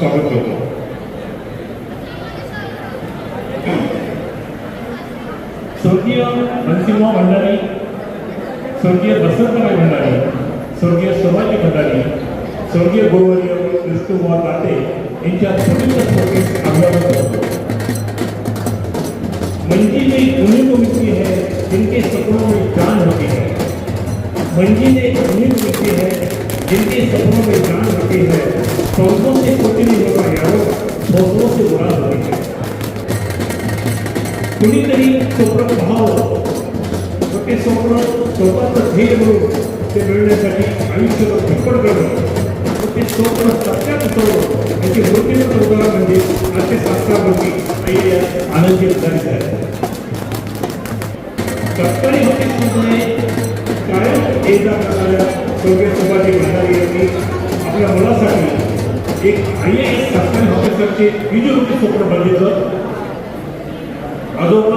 स्वागत करतो स्वर्गीय नरसिंह भंडारी स्वर्गीय वसंतराय भंडारी स्वर्गीय सोमाजी भंडारी स्वर्गीय गोवर्य विष्णुकुमार लाटे यांच्या पवित्र स्मृतीस अभिवादन करतो मंजी ने उन्हीं को मिलती है जिनके सपनों में जान होती है मंजी ने उन्हीं को मिलती है जिनके सपनों में जान होती है सौदों कुणीतरी स्वप्न पाहावं व ते स्वप्न स्वतःचं ध्येय म्हणून ते मिळण्यासाठी आयुष्यभर धडपड करणं. व ते स्वप्न सत्यात उतरवणं याची मूर्तीनं उदाहरण म्हणजे आजचे शास्त्रावरती आई आनंदी उद्धारित आहे सरकारी ऑफिसमध्ये कायम ये जा करणाऱ्या स्वर्गीय सुभाजी भंडारी यांनी आपल्या मुलासाठी एक आय एस सरकारी ऑफिसरचे बीजरूपी स्वप्न बघितलं आजोबा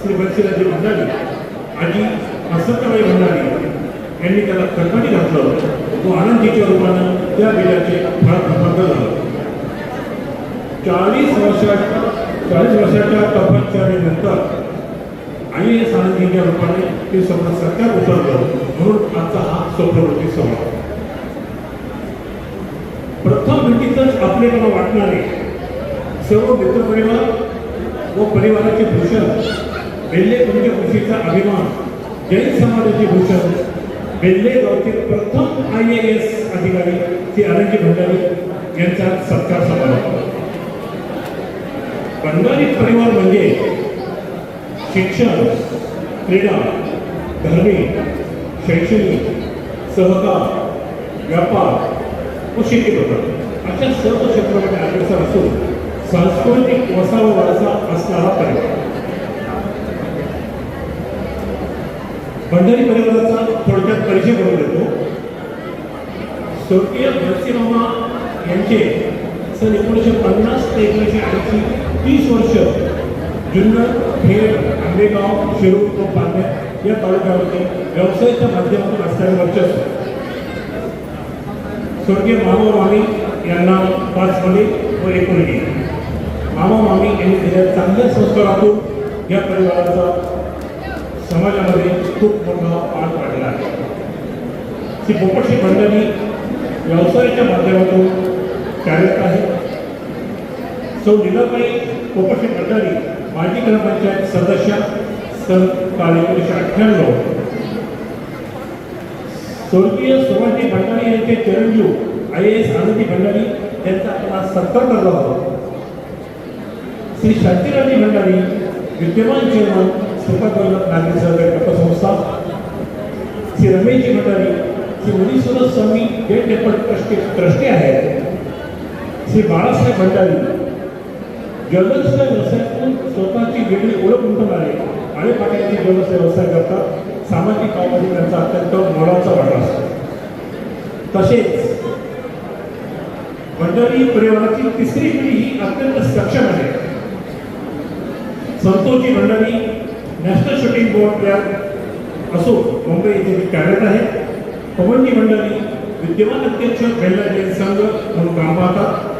श्री बक्षीराजे भंडारी आणि वसंतबाई भंडारी यांनी त्याला कणकणी घातलं तो आनंदीच्या रूपानं त्या बिलाचे फार प्रबंध झालं. चाळीस वर्षाच्या चाळीस वर्षाच्या तपश्चर्यानंतर आई एस आनंदीच्या रूपाने ते स्वप्न सरकार उतरलं म्हणून आजचा हा स्वप्नवृत्ती समाज प्रथम भेटीतच आपलेपणा वाटणारे सर्व मित्रपरिवार व परिवाराचे भूषण बेल्ले पंचकृषीचा अभिमान जैन समाजाचे भूषण बेल्ले गावचे प्रथम आय ए एस अधिकारी श्री आनंदी भंडारी यांचा सत्कार समारंभ. भंडारी परिवार म्हणजे शिक्षण क्रीडा धार्मिक शैक्षणिक सहकार व्यापार व शेती प्रकार अशा सर्व क्षेत्रामध्ये अग्रसर असून सांस्कृतिक वसा वारसा असणारा परिवार. भंडारी परिवाराचा थोडक्यात परिचय करून देतो. स्वर्गीय नरसिंहमा यांचे सन एकोणीसशे पन्नास ते एकोणीसशे ऐंशी तीस वर्ष जुन्नर खेड आंबेगाव शिरूर व पालघर या तालुक्यामध्ये व्यवसायाच्या माध्यमातून असणारे वर्चस्व. स्वर्गीय महामोर यांना पाच मुले व एक मुलगी. त्याच्या चांगल्या संस्कारातून या परिवाराचा समाजामध्ये खूप मोठा पाठ पाडला आहे. श्री पोपटशी भंडारी व्यवसायाच्या माध्यमातून कार्यरत आहे सौ लीलाबाई पोपटशी भंडारी माजी ग्रामपंचायत सदस्य सन काल एकोणीसशे अठ्ठ्याण्णव. स्वर्गीय सुभाषजी भंडारी यांचे चिरंजीव आय ए एस आनंदी भंडारी यांचा आपण आज सत्कार करलो आहोत. श्री शांतीराणी भंडारी विद्यमान चेअरमन श्रीपाद नागरी सहकारी पतसंस्था Shri Rameshji Bhandari Shri Munishwar Swami Jain temple trustee trustee आहेत. श्री बाळासाहेब भंडारी ज्वेलर्सच्या व्यवसायातून स्वतःची वेगळी ओळख उमटवणारे आणि पाट्याची ज्वेलर्सचा व्यवसाय करतात. सामाजिक कामामध्ये त्यांचा अत्यंत मोलाचा वाटा असतो. तसेच भंडारी परिवाराची तिसरी पिढी ही अत्यंत सक्षम आहे. संतोषी मंडळी नॅशनल शूटिंग बोर्ड प्लेअर असो मुंबई येथे कार्यरत आहे. पवनजी मंडळी विद्यमान अध्यक्ष बेल्ला जैन संघ म्हणून काम पाहतात.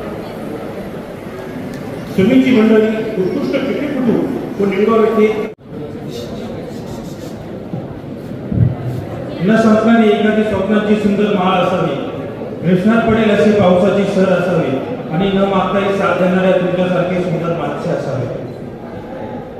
सुमीची मंडळी उत्कृष्ट क्रिकेटपटू व निमगाव येथे न संपणारी एखादी स्वप्नाची सुंदर माळ असावी. ग्रीष्मात पडेल असे पावसाची सर असावी. आणि न मागताही साथ देणाऱ्या तुमच्यासारखे सुंदर माणसे असावे.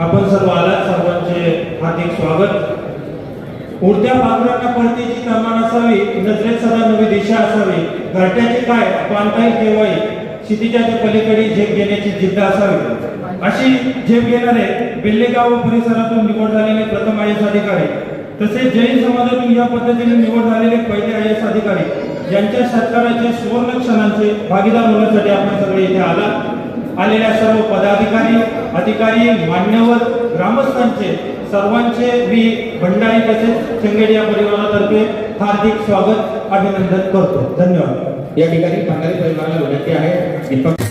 आपण सर्व आलात सर्वांचे हार्दिक स्वागत. उडत्या पाखरांना पळतेची कमान असावी नजरेत सदा नवी दिशा असावी. घरट्याची काय? पानताई केव्हाही. क्षितिजाच्या पलीकडे झेप घेण्याची जिद्द असावी. अशी झेप घेणारे बेल्लेगाव परिसरातून निवड झालेले प्रथम आय एस अधिकारी तसेच जैन समाजातून या पद्धतीने निवड झालेले पहिले आय एस अधिकारी यांच्या सत्काराचे सुवर्ण क्षणांचे भागीदार होण्यासाठी आपण सगळे इथे आला आलेल्या सर्व पदाधिकारी अधिकारी मान्यवर ग्रामस्थांचे सर्वांचे मी भंडारी तसेच चंगेडिया परिवारातर्फे हार्दिक स्वागत अभिनंदन करतो. धन्यवाद. या ठिकाणी भंडारी परिवाराला विनंती आहे दीपक